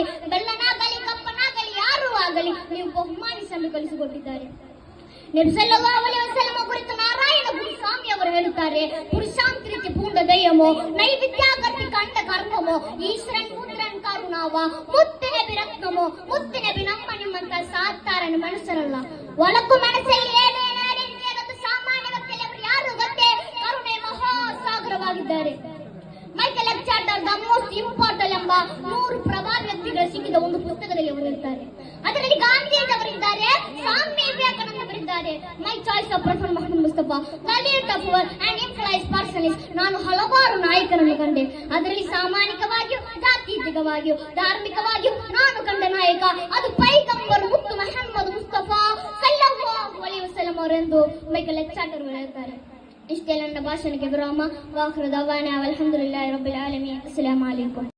ಆಗಲಿ ಬೆಳ್ಳನಾಗಲಿ ಕಪ್ಪನಾಗಲಿ ಯಾರೂ ಆಗಲಿ, ನೀವು ಬಹುಮಾನಿಸಲು ಕಲಿಸಿಕೊಟ್ಟಿದ್ದಾರೆ. ನಿರ್ಸಲಗಾವಲಿಸಲಮ ಕುರಿತು ನಾರಾಯಣ ಗುರುಸ್ವಾಮಿ ಅವರು ಹೇಳುತ್ತಾರೆ, ಪುರುಷಾಂತ್ರಿತಿ ಪೂರ್ಣ ದಯಮೋ ನೈವಿದ್ಯಾಗತಿ ಕಂಡ ಕರ್ಮಮೋ ಈಶ್ವರನ್ ಪುತ್ರನ್ ಕರುಣಾವ, ಮುತ್ತಿನ ಬಿರಕ್ತಮೋ ಮುತ್ತಿನ ವಿನಮ್ಮ ನಿಮ್ಮಂತ ಸಾತ್ತಾರನ ಮನಸ್ಸರಲ್ಲ. ಒಳಕು ಮನಸ್ಸಲ್ಲಿ ಸಾಮಾನ್ಯ ಅವರು ಯಾರು ಗೊತ್ತೇ, ಕರುಣೆ ಮಹಾಸಾಗರವಾಗಿದ್ದಾರೆ. ಮೈಕೆಲ್ ಎಕ್ಸಾಂಡರ್ ಎಂಬ ಮೂರು ಪ್ರಭಾವಿ ವ್ಯಕ್ತಿಗಳು ಸಿಕ್ಕಿದ ಒಂದು ಪುಸ್ತಕದಲ್ಲಿ ಇರ್ತಾರೆ. ಅದರಲ್ಲಿ ಗಾಂಧೀಜಿಯವರಿದ್ದಾರೆ Swami ವಿವೇಕಾನಂದವರಿದ್ದಾರೆ my choice of Praful Mohammad Mustafa ಕಲೀಟ್ of and employs personalist ನಾನು ಹಲವಾರು ನಾಯಕರನ್ನು ಕಂಡೆ. ಅದರಲ್ಲಿ ಸಾಮಾಜಿಕವಾಗಿಯೂ ಜಾತೀತಿಕವಾಗಿಯೂ ಧಾರ್ಮಿಕವಾಗಿಯೂ ನಾನು ಕಂಡ ನಾಯಕ, ಅದು ಪೈಗಂಬರ್ ಮುತ್ತು ಮೊಹಮ್ಮದ್ ಮುಸ್ತಫಾ ಸಲ್ಲಲ್ಲಾಹು ಅಲೈಹಿ ವಸಲ್ಲಂ ಅವರೆಂದು ಮೈಕೆಲ್ ಲೆಕ್ಚಾರ್ಟರ್ ಹೇಳ್ತಾರೆ. ಇಷ್ಟೇ ನನ್ನ ಭಾಷಣಕ್ಕೆ ವಿರಾಮ. ವಾಖ್ರ ದವಾನ ಅಲ್ಹಮ್ದುಲಿಲ್ಲಾಹಿ ರಬ್ಬಿಲ್ ಆಲಮೀನ್. ಅಸ್ಸಲಾಮು ಅಲೈಕುಂ